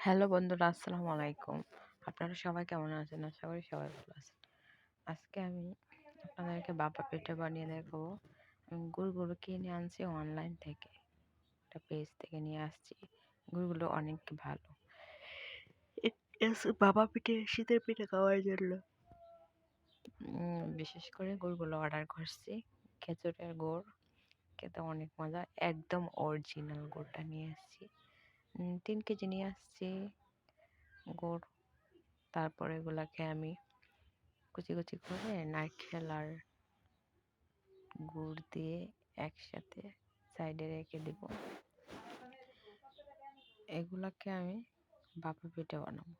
Hello বন্ধুরা আসসালামু আলাইকুম। আপনারা সবাই কেমন আছেন? আশা করি সবাই ভালো আছেন। আজকে আমি আপনাদেরকে বাবা পিঠা বানিয়ে দেখাবো। আমি গুড়গুলো কিনে আনছি অনলাইন থেকে। একটা পেজ থেকে নিয়ে আসছি। গুড়গুলো অনেক ভালো। বাবা পিঠে শীতের পিঠে খাওয়ার জন্য। বিশেষ করে গুড়গুলো অর্ডার করছি। খেজুরের গুড়। খেতে অনেক মজা। একদম অরিজিনাল গুড়টা নিয়ে এসেছি। তিন কেজি নিয়ে আসছি, গুড়। তারপর এগুলাকে আমি কুচি কুচি করে নারকেল আর গুড় দিয়ে একসাথে সাইডে রেখে দেব। এগুলাকে আমি বাপা পিঠে বানাবো।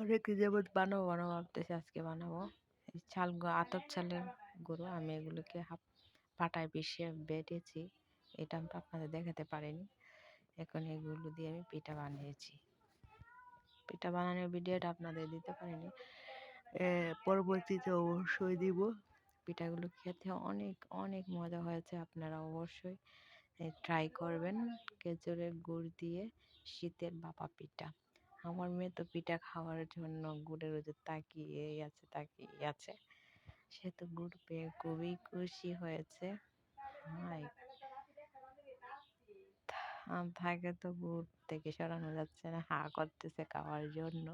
অনেক যেমন বানাবো বানাবো, ভাবতেছি আজকে বানাবো। চাল আতপ চালের গুঁড়ো আমি এগুলোকে হাফ পাটায় পিষে বেটেছি। এটা আমরা আপনাদের দেখাতে পারিনি। এখন এগুলো দিয়ে আমি পিঠা বানিয়েছি। পিঠা বানানোর ভিডিওটা আপনাদের দিতে পারিনি। পরবর্তীতে অবশ্যই দিব। পিঠাগুলো খেতে অনেক অনেক মজা হয়েছে। আপনারা অবশ্যই ট্রাই করবেন খেজুরের গুড় দিয়ে শীতের বাপা পিঠা। আমার মেয়ে তো পিঠা খাওয়ার জন্য গুড়ের ওই যে তাকিয়ে আছে তাকিয়ে আছে। সে তো গুড় পেয়ে খুবই খুশি হয়েছে। হাই থাকে তো গুড় থেকে সরানো যাচ্ছে না। হা করতেছে খাওয়ার জন্য।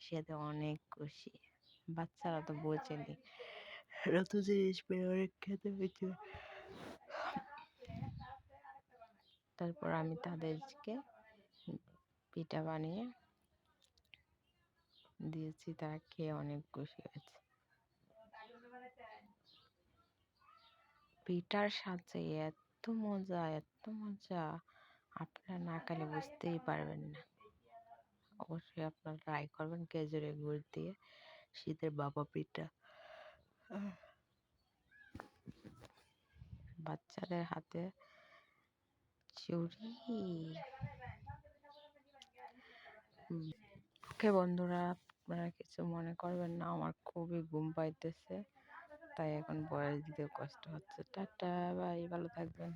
সে তো অনেক খুশি। বাচ্চারা তো বোঝেনি। নতুন জিনিস পেয়ে অনেক খেতে হয়েছে। তারপর আমি তাদেরকে পিঠা বানিয়ে দিয়েছি। তারা খেয়ে অনেক খুশি হয়েছে। পিঠার সাথে এত মজা এত মজা। আপনারা না খেলে বুঝতেই পারবেন না। অবশ্যই আপনারা ট্রাই করবেন খেজুরের গুড় দিয়ে শীতের বাবা পিঠা বাচ্চাদের হাতে চুরি। ওকে বন্ধুরা, আপনারা কিছু মনে করবেন না, আমার খুবই ঘুম পাইতেছে। তাই এখন বয়স দিতে কষ্ট হচ্ছে। টাটা, বাই, ভালো থাকবেন।